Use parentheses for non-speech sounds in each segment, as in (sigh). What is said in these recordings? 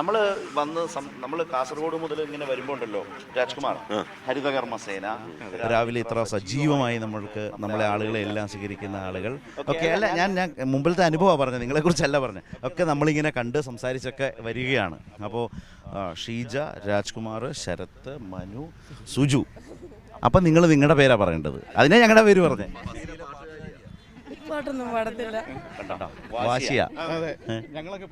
നമ്മൾ വന്ന് നമ്മൾ കാസർഗോഡ് മുതൽ ഇങ്ങനെ വരുമ്പോൾ ഉണ്ടല്ലോ രാജ്കുമാർ ഹരിതകർമ്മസേന രാവിലെ ഇത്ര സജീവമായി നമ്മൾക്ക് നമ്മളെ ആളുകളെ എല്ലാം സ്വീകരിക്കുന്ന ആളുകൾ. ഒക്കെ അല്ല ഞാൻ ഞാൻ മുമ്പിലത്തെ അനുഭവമാണ് പറഞ്ഞത് നിങ്ങളെ കുറിച്ചല്ല പറഞ്ഞത്. ഒക്കെ നമ്മളിങ്ങനെ കണ്ട് സംസാരിച്ചൊക്കെ വരികയാണ്. അപ്പോൾ ഷീജ രാജ്കുമാർ ശരത് മനു സുജു. അപ്പം നിങ്ങൾ നിങ്ങളുടെ പേരാ പറയേണ്ടത്. അതിനെ ഞങ്ങളുടെ പേര് പറഞ്ഞേ. പാട്ടൊന്നും പാടത്തില്ല. കണ്ടോ വാശിയാ. അതെ. ഞങ്ങളൊക്കെ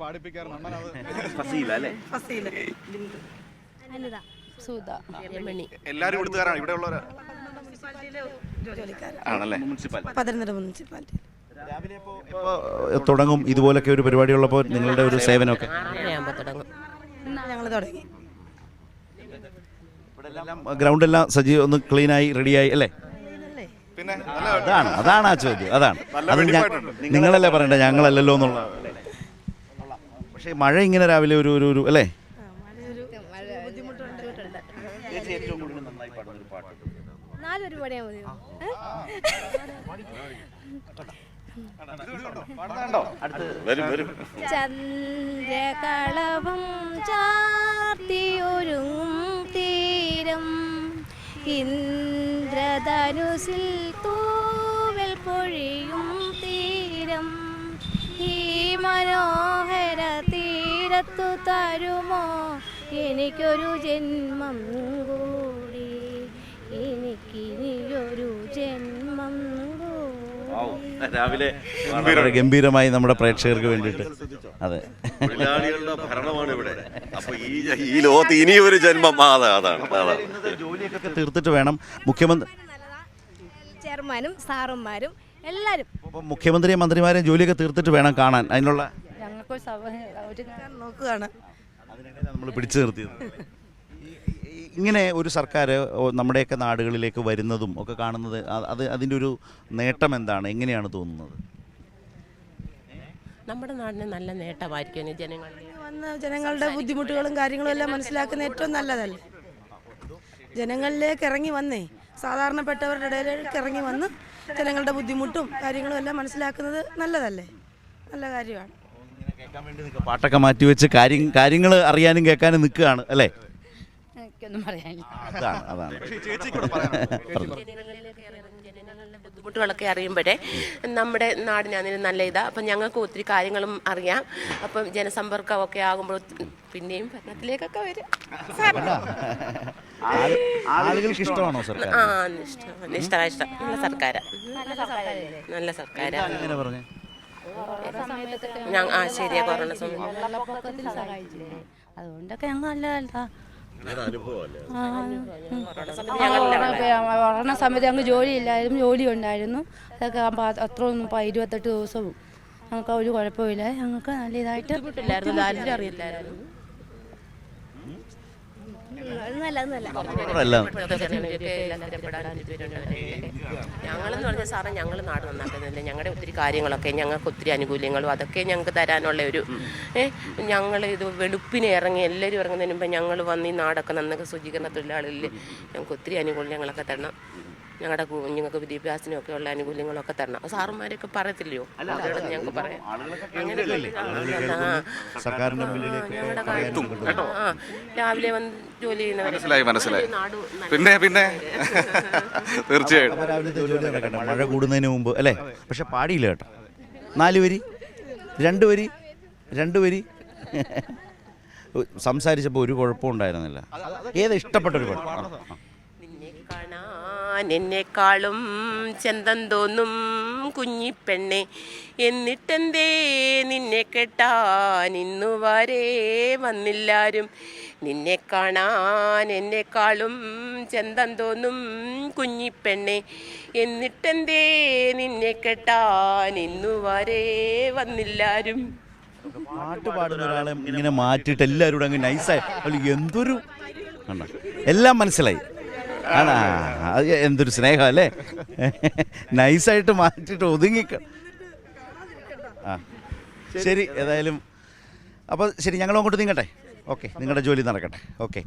ഇവിടുത്തുകാരാണ്. ഇവിടെ ഉള്ളവരാ? ആണല്ലേ? പത്തനംതിട്ട മുനിസിപ്പാലിറ്റി തുടങ്ങും. ഇതുപോലൊക്കെ ഒരു പരിപാടി ഉള്ളപ്പോൾ നിങ്ങളുടെ ഒരു സേവനമൊക്കെ. ഞങ്ങൾ തുടങ്ങി. ഗ്രൗണ്ട് എല്ലാം സജീവ ഒന്ന് ക്ലീനായി റെഡിയായി അല്ലേ? പിന്നെ അതാണ്. അതാണ് ആ ചോദ്യം. അതാണ്. അത് നിങ്ങളല്ലേ പറയണ്ടേ ഞങ്ങളല്ലല്ലോ എന്നുള്ള? പക്ഷേ മഴ ഇങ്ങനെ രാവിലെ ഒരു ഒരു ഒരു അല്ലേ? ചന്ദ്രകളവും ചാർത്തിയൊരു ചാർത്തിയൊരുങ്ങും തീരം. ഇന്ദ്രധനുസിൽ തൂവൽ പൊഴിയും തീരം ഈ മനോഹര തീരത്തു തരുമോ? എനിക്കൊരു ജന്മം കൂടി. എനിക്കിനിയൊരു ജന്മം രാവിലെ വളരെ ഗംഭീരമായി നമ്മുടെ പ്രേക്ഷകർക്ക് വേണ്ടിയിട്ട്. അതെ. തൊഴിലാളികളുടെ ഭരണമാണ് ഇവിടെ. അപ്പൊ ഈ ഈ ലോകത്ത് ഇനിയൊരു ജന്മം അതാണ് ജോലിയൊക്കെ തീർത്തിട്ട് വേണം മുഖ്യമന്ത്രി ചെയർമാനും സാറന്മാരും എല്ലാവരും മുഖ്യമന്ത്രിയും മന്ത്രിമാരെയും ജോലിയൊക്കെ തീർത്തിട്ട് വേണം കാണാൻ. അതിനുള്ള ഞങ്ങൾക്ക് നോക്കുകയാണ്. നമ്മൾ പിടിച്ചു നിർത്തിയത്? ഇങ്ങനെ ഒരു സർക്കാർ നമ്മുടെയൊക്കെ നാടുകളിലേക്ക് വരുന്നതും ഒക്കെ കാണുന്നത് അത് അതിന്റെ ഒരു നേട്ടം എന്താണ്? എങ്ങനെയാണ് തോന്നുന്നത്? നമ്മുടെ നാടിന് നല്ല നേട്ടമായിരിക്കും ജനങ്ങൾ വന്ന് ജനങ്ങളുടെ ബുദ്ധിമുട്ടുകളും കാര്യങ്ങളും എല്ലാം മനസ്സിലാക്കുന്ന ഏറ്റവും നല്ലതല്ലേ? ജനങ്ങളിലേക്ക് ഇറങ്ങി വന്നേ. സാധാരണപ്പെട്ടവരുടെ ഇടയിലേക്ക് ഇറങ്ങി വന്ന് ജനങ്ങളുടെ ബുദ്ധിമുട്ടും കാര്യങ്ങളും എല്ലാം മനസ്സിലാക്കുന്നത് നല്ലതല്ലേ? നല്ല കാര്യമാണ്. കേൾക്കാൻ വേണ്ടി നിൽക്കുക. പാട്ടൊക്കെ മാറ്റി വെച്ച് കാര്യം കാര്യങ്ങൾ അറിയാനും കേൾക്കാനും നിൽക്കുകയാണ് അല്ലേ? എനിക്കൊന്നും പറയാനില്ല. അതാണ് അതാണ്. (laughs) ജനങ്ങളുടെ ബുദ്ധിമുട്ടുകളൊക്കെ അറിയുമ്പോഴേ നമ്മുടെ നാടിനാണെങ്കിലും നല്ല ഇതാ. അപ്പം ഞങ്ങൾക്ക് ഒത്തിരി കാര്യങ്ങളും അറിയാം. അപ്പം ജനസമ്പർക്കമൊക്കെ ആകുമ്പോൾ പിന്നെയും ഭരണത്തിലേക്കൊക്കെ വരും. ആളുകൾക്ക് ഇഷ്ടമാണോ സർക്കാർ ആ ഇഷ്ടം. ഇഷ്ടം ഇഷ്ടം. നല്ല സർക്കാരാ. നല്ല സർക്കാരാണ് എങ്ങനെ പറഞ്ഞേ? ഞാൻ ആ ശരിയാ കൊറോണ സമയം. അതുകൊണ്ടൊക്കെ ഞങ്ങൾ നല്ലതല്ല ഭരണ സമയത്ത് ഞങ്ങൾക്ക് ജോലിയില്ലായിരുന്നു ജോലി ഉണ്ടായിരുന്നു അതൊക്കെ അത്ര ഒന്നും ഇരുപത്തെട്ട് ദിവസവും ഞങ്ങൾക്ക് ഒരു കുഴപ്പമില്ല ഞങ്ങൾക്ക് നല്ല ഇതായിട്ട് അറിയില്ലായിരുന്നു. ഞങ്ങളെന്ന് പറഞ്ഞാൽ സാറേ ഞങ്ങൾ നാട് നന്നാക്കുന്നില്ല ഞങ്ങളുടെ ഒത്തിരി കാര്യങ്ങളൊക്കെ ഞങ്ങൾക്ക് ഒത്തിരി ആനുകൂല്യങ്ങളും അതൊക്കെ ഞങ്ങൾക്ക് തരാനുള്ള ഒരു ഏഹ് ഞങ്ങൾ ഇത് വെളുപ്പിന് ഇറങ്ങി എല്ലാവരും ഇറങ്ങുന്നതിന് മുമ്പ് ഞങ്ങൾ വന്ന് ഈ നാടൊക്കെ നന്നൊക്കെ ശുചീകരണ തൊഴിലാളികളിൽ ഞങ്ങൾക്ക് ഒത്തിരി ആനുകൂല്യങ്ങളൊക്കെ തരണം. ഞങ്ങളുടെ കുഞ്ഞുങ്ങൾക്ക് വിദ്യാഭ്യാസത്തിനൊക്കെ ഉള്ള ആനുകൂല്യങ്ങളൊക്കെ തരണം. സാറുമാരൊക്കെ പറയത്തില്ലയോ? ഞങ്ങൾക്ക് പറയാം. ഞങ്ങളുടെ ആ രാവിലെ വന്ന് ജോലി ചെയ്യുന്നവർ മനസ്സിലായി മനസ്സിലായി. നാട് പിന്നെ പിന്നെ? തീർച്ചയായിട്ടും. അപ്പോൾ രാവിലത്തെ ജോലി നടക്കട്ടെ മഴ കൂടുന്നതിന് മുമ്പ് അല്ലേ? പക്ഷെ പാടിയില്ല കേട്ടോ. നാല് വരി രണ്ട് വരി രണ്ട് വരി. സംസാരിച്ചപ്പോൾ ഒരു കുഴപ്പവും ഉണ്ടായിരുന്നില്ല. ഏത് ഇഷ്ടപ്പെട്ട ഒരു പാട്ട് ആ, ആ. നിന്നെ കാണാൻ എന്നെക്കാളും ചന്തം തോന്നും കുഞ്ഞിപ്പെണ്ണെ. എന്നിട്ടെന്തേ നിന്നെ കെട്ടാൻ ഇന്നു വരെ വന്നില്ലാരും. നിന്നെ കാണാൻ എന്നെക്കാളും ചന്തം തോന്നും കുഞ്ഞിപ്പെണ്ണെ. എന്നിട്ടെന്തേ നിന്നെ കെട്ടാൻ ഇന്നു വരെ വന്നില്ലാരും. പാട്ട് പാടുന്ന ഒരാളെ ഇങ്ങനെ മാറ്റിയിട്ട് എല്ലാവരും അങ്ങ് നൈസായി എന്തൊരു എല്ലാം മനസ്സിലായി. ആണാ? എന്തൊരു സ്നേഹം അല്ലേ? നൈസായിട്ട് മാറ്റിയിട്ട് ഒതുങ്ങി ആ. ശരി ഏതായാലും. അപ്പോൾ ശരി ഞങ്ങൾ അങ്ങോട്ട് നീങ്ങട്ടെ? ഓക്കെ നിങ്ങളുടെ ജോലി നടക്കട്ടെ. ഓക്കെ.